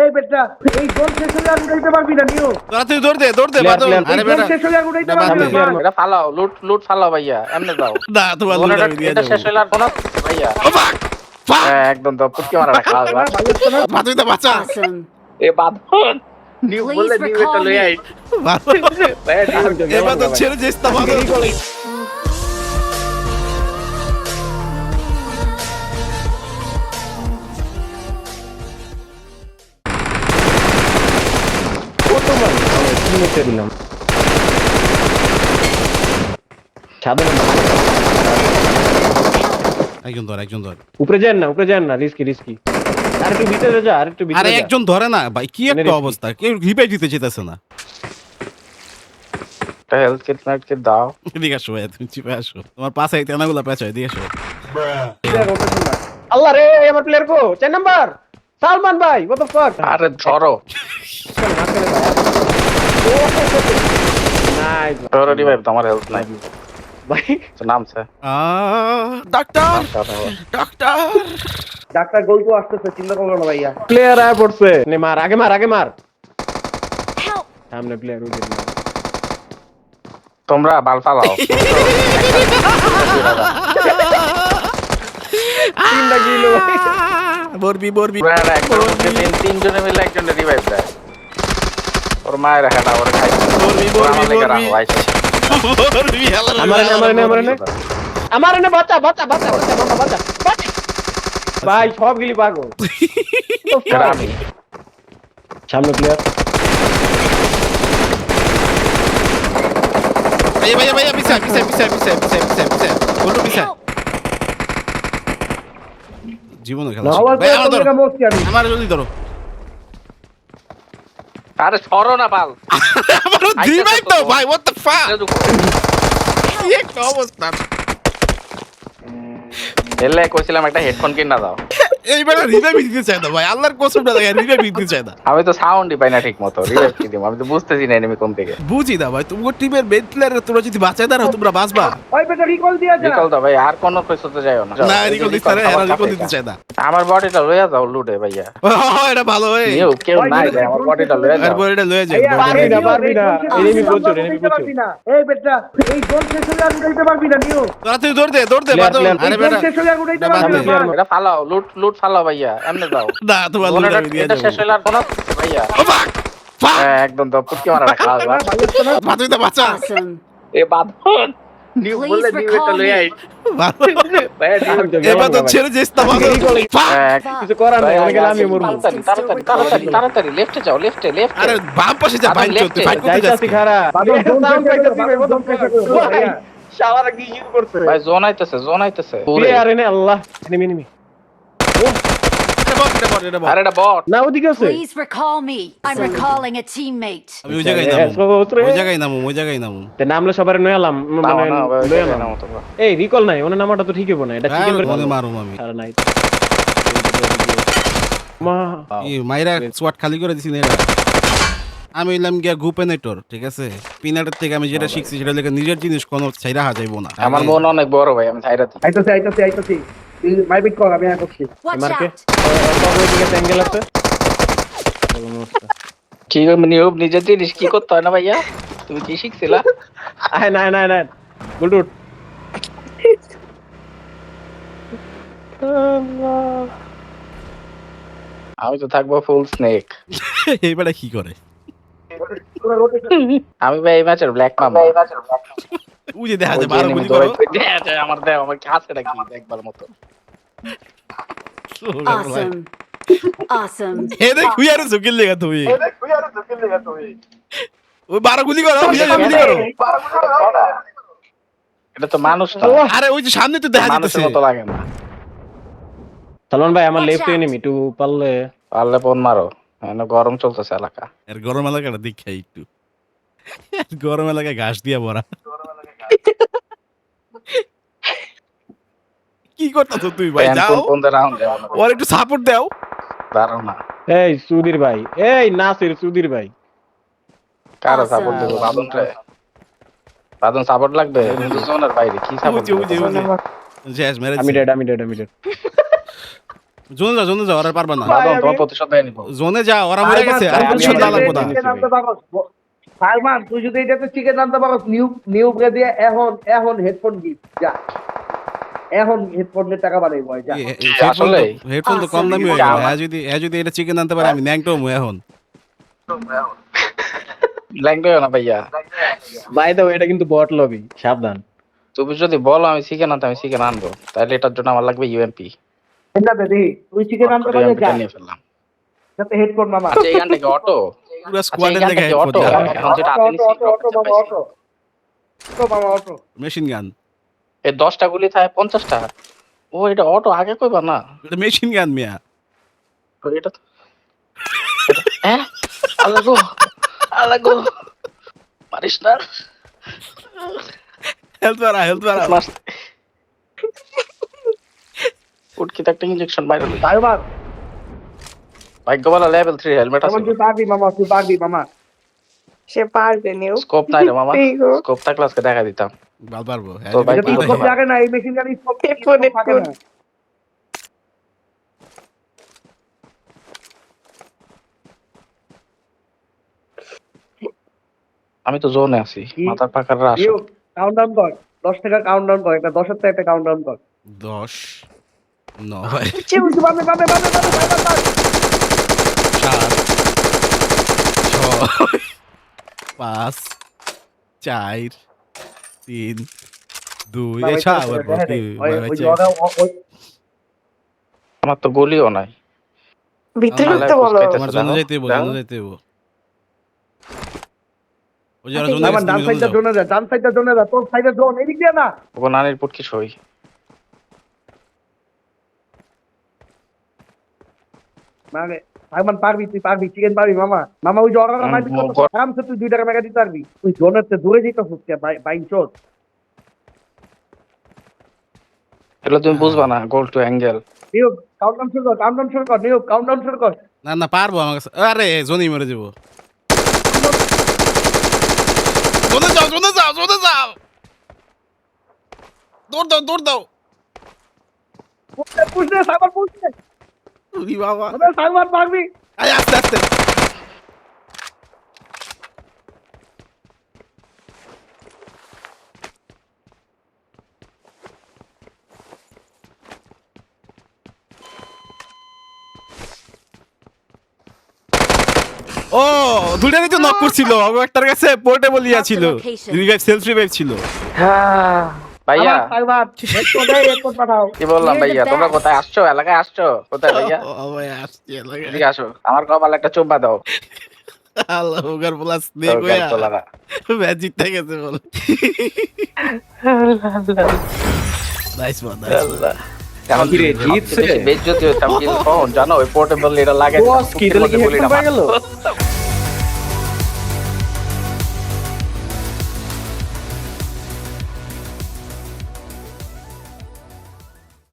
এই বেটা এই জোন শেষ হলে আর উঠাইতে পারবি না নিও। তোরা তুই দৌড় দে দৌড় দে Clear, আরে বেটা শেষ হলে আর উঠাইতে পারবি না। বাদ দে। ভাই। এটা ফালাও লুট লুট ফালাও ভাইয়া এমনি যাও না তোমার লোক আমি দিয়ে এটা শেষ যাব আর কোনো ভাইয়া। ও ফাক ফাক হ্যাঁ, একদম তো পুটকি মারা রাখা হবে বাতুই তো বাঁচা। এ বাঁধন নিউ Please নিউ এটা লই আই বাদল এবার তো ছেড়ে যাস না কত মান মেতে দিলাম সাধারণ একজন ধর একজন ধর। উপরে যান না উপরে যান না রিস্কি রিস্কি আর একটু ভিতরে যা আর একটু ভিতরে আরে একজন ধরে না ভাই কি একটা অবস্থা? কেউ রিপাই দিতে চেতেছে না। হেলথ কিট নাইট কিট দাও এদিকে আসো ভাই তুমি চিপে আসো। তোমার পাশে এই তেনাগুলো পেঁচা এদিকে আসো। আল্লাহ রে আমার প্লেয়ার কো? চার নাম্বার। সালমান ভাই what the fuck? আরে ধরো। নাই ধরো রিভাইভ তোমার হেলথ নাই। ভাই। তো নামছে আহ, ডাক্তার ডাক্তার ডাক্তার গোল তো আসতেছে চিন্তা করো না ভাইয়া। প্লেয়ার আয় পড়ছে। নে মার আগে মার আগে মার। সামনে প্লেয়ার উঠে তোমরা বাল তিনটা কিলো। বরবি বরবি। তিনজনে মিলে একজনের রিভাইভ দেয়। ওর মায়ের হেডা ওরে খাই রাখো আইসা বরবি আল্লাহ আমার এনে আমার বাচ্চা বাচ্চা বাচ্চা বাচ্চা বাচ্চা বাচ্চা বাচ্চা। ভাই সব গিলি পাগল। আমি সামনে প্লেয়ার ভাইয়া ভাইয়া ভাইয়া পিছা পিছা পিছা পিছা পিছা পিছা পিছা বলতো পিছা Help! জীবনে খেলা না আমার জলদি ধরো। আরে সরো না দিমাগ তো ভাই what the fuck? কি একটা অবস্থা। এলে কইছিলাম একটা হেডফোন কিনা দাও। এইবার রিভাইভ দিতে চাই না ভাই আল্লাহর কসমটা দেখে রিভাইভ দিতে চাই না। আমি তো সাউন্ডই পাই না ঠিক মতো রিভাইভ কি দিব? আমি তো বুঝতেছি না এনিমি কোন থেকে বুঝি না ভাই তোমার টিমের মেন প্লেয়ার তোমরা যদি বাঁচায় দাঁড়াও তোমরা বাঁচবা। ওই বেটা রিকল দিয়া যা। রিকল দাও ভাই আর কোন কইছো তো যাইও না। না রিকল দিতে চায় না রিকল দিতে চায় না। আমার বডিটা লইয়া যাও লুটে ভাইয়া। ও, এটা ভালো হয় কেউ কেউ নাই ভাই, আমার বডিটা লইয়া যাও। এরপর এটা লয়ে যায় পারবি না, পারবি না। জোন শেষ হলে enemy আর প্রচুর, উঠাইতে প্রচুর। এই বেটা এই জোন শেষ হলে আর উঠাইতে পারবি না নিও। তোরা তুই দৌড় দে দৌড় দে Player, বাদল player, আরে বেটা শেষ হলে আর উঠাইতে পারবি না বাদ দে। ভাই। এটা ফালাও লুট লুট ফালাও ভাইয়া এমনি যাও না তোমার লোক ওনাটা আমি দিয়ে এটা শেষ আর কোন ভাইয়া। ফাক হ্যাঁ, একদম তো পুটকি মারা রাখা বাতুই তো বাঁচা এ বাঁধন নিউ Please নিউ এটা লই আই বাদল ভাইয়া নিউ এবার তো ছেড়ে যাস না বাদল কিছু করার নাই অনেকে আমি মরবো। তাড়াতাড়ি তাড়াতাড়ি তাড়াতাড়ি তাড়াতাড়ি লেফটে যাও লেফটে লেফটে আরে বাম পাশে যা আরে ফাইট করতে কি শুরু করছে। ভাই জোন আইতেছে জোন আইতেছে। প্লেয়ার এনে আল্লাহ। এনিমি এনিমি না ওদিকে আছে। Please recall me. I'm recalling a teammate. আমি ওই জায়গায় নামু। ওই জায়গায় নামু ওই জায়গায় নামু তে নামলে সবার নয় আলাম নাও মানে না ভাই লই ওই আলাম। নাও তোমরা। এই রিকল নাই ওনার নামটা তো ঠিক হবে এটা হ্যাঁ, চিকেন মনে মারুম আমি। সারা নাই। মা। এই মাইরা সোয়াট খালি করে দিছি না আমি এলাম গিয়া গুপেনেটর ঠিক আছে? পিনাটের থেকে আমি যেটা শিখছি সেটা লেগে নিজের জিনিস কোনো ছাইরা হা যাইবো না। আমার বোন অনেক বড় ভাই আমি ছাইরাতে আইতাছি আইতাছি আইতাছি। মাই বিট কল আমি আর করছি Watch সব ওইদিকে অ্যাঙ্গেল আছে কি নিয়োগ নিজের জিনিস কি করতে হয় না ভাইয়া? তুমি কি শিখছিলা? আয় না না না গুলটুট আমি তো থাকব ফুল স্নেক এইবারে কি করে? আমি ভাই এই ম্যাচের ব্ল্যাক মামা ওই যে দেখা যায় বারো গুলি করো। দেখা যায় আমার দেখ আমার কি আছে নাকি? দেখবার মতো। Awesome. Awesome. হে দেখ হুই আর ঝুঁকির লেগা তুমি ওই বারো গুলি করো হুই গুলি করো। এটা তো মানুষ না আরে ওই যে সামনে তো দেখা মানুষের মতো লাগে না। সালমান ভাই আমার লেফট এনিমি টু পারলে পারলে ফোন মারো এখানে গরম চলতেছে এলাকা। এর গরম এলাকাটা দেখাই একটু। গরম এলাকায় ঘাস দিয়া ভরা। কি করতেছ তুই ভাই? যাও। ওর একটু সাপোর্ট দাও। দাঁড়াও না। এই সুধীর ভাই এই নাসির সুধীর ভাই। কারও সাপোর্ট দেবো? বাদন বাদন সাপোর্ট লাগবে? কিন্তু জোনের বাইরে? কি সাপোর্ট শেষ মেরে আমি ডেড আমি ডেড আমি ডেড জোনে যাও জোনে যাও ওরা পারবা না। ভাই, তোমার প্রতিশোধ দেয় নিবো। জোনে যাও ওরা মরে গেছে। আর প্রতিশোধ না। সালমান তুই যদি এটাতে চিকেন আনতে পারো নিউ নিউ ব্রে দিয়ে এখন এখন হেডফোন গিফট যা। এখন হেডফোনের টাকা বাড়াই বয় যা। আসলে? হেডফোন তো কম দামি হয়ে গেল। হ্যাঁ যদি হ্যাঁ যদি এটা চিকেন আনতে পারে আমি ন্যাংটো মু এখন। না ভাইয়া। বাই দা এটা কিন্তু বট লবি সাবধান। তুমি যদি বলো আমি চিকেন আনতে আমি চিকেন আনব। তাহলে এটার জন্য আমার লাগবে ইউএমপি এটা দে দেখি তুই চিকেন আনতে পারলে যা। নিয়ে ফেললাম। যাতে হেডফোন মামা। আচ্ছা এই গানটা কি অটো পুরো স্কোয়াডের কি হেডফোন অটো? এখন যেটা অটো মামা অটো। মেশিন গান এই দশটা গুলি থাকে পঞ্চাশটা? ও এটা অটো আগে কইবা না। এটা মেশিন গান মিয়া। এটা তো এটা- হ্যাঁ? আল্লাহ গো আল্লাহ গো। মারিস না। বাড়া হেলথ বাড়া মাস উটকিতে একটা ইঞ্জেকশন বাইরে লই। ভাগ্যবালা লেভেল থ্রি হেলমেট আছে। তুই পারবি মামা তুই পারবি মামা। সে পারবে নিউ। স্কোপ নাই রে মামা। স্কোপ থাকলে আজকে দেখা দিতাম। ভালো পারব তো ভাই এটা স্কোপ লাগে না এই মেশিন গাড়ি স্কোপ হেডফোন, থাকে হেডফোন। না? আমি তো জোনে আছি মাথার পাকার রাস ইউ কাউন্টডাউন কর। দশ টাকা কাউন্টডাউন কর একটা দশের থেকে একটা কাউন্টডাউন কর। দশ নয়। কিছু পাবে পাবে পাবে পাবে। সাত ছয় পাঁচ চার তিন দুই। আমার তো গলিও নাই। ভিতরে ঢুকতে বলো। আমার জন্য যাইতে হইব জন্য যাইতে হইব। ওই যারা জন্য আমার ডান তুমি সাইডটা জন্য জোনে যা ডান সাইডটা জোনে যা তোর সাইডে জোন এদিক দিয়ে না। ও নানির পুটকি সই? মানে সালমান পারবি তুই পারবি চিকেন পারবি মামা। মামা ওই যে অর্ডার মারবি। আরামসে তুই দুই টাকা মেগা দিতে পারবি। তুই জোনের দূরে যেতে হচ্ছে বাইন চোদ এগুলো তুমি বুঝবা না গোল টু অ্যাঙ্গেল নিয়োগ কাউন্টডাউন শুরু কর কাউন্টডাউন শুরু কর নিয়োগ কাউন্টডাউন শুরু কর। না না পারব আমার কাছে। আরে জনি মরে যাব। জোনে যাও জোনে যাও জোনে যাও। দৌড় দাও দৌড় দাও। পুষতে পুষতে সালমান পুষতে। উরি বাবা। সালমান পারবি আয় আস্তে আস্তে। ও দুটারই তো নক করছিল। একটার কাছে পোর্টেবল ইয়া ছিল। রিভাইভ সেলফ রিভাইভ ছিল। ভাইয়া। আমার সালমান হেডফোন দেয় হেডফোন পাঠাও? কি বললাম ভাইয়া? তোমরা কোথায় আসছো? এলাকায় আসছো? কোথায় ভাইয়া? এদিকে আসো। আমার কপালে একটা চোম্বা দাও। আল্লাহ ওগার প্লাস তোর দেখো গাল তোলারা। গেছে বল। নাইস ওয়ান নাইস এখন কি রে, জিতছে? বেজ্জতি হইতাম কিন্তু জানো ওই পোর্টেবল এটা লাগে বস কি তাহলে কি হেডফোন পাই গেল?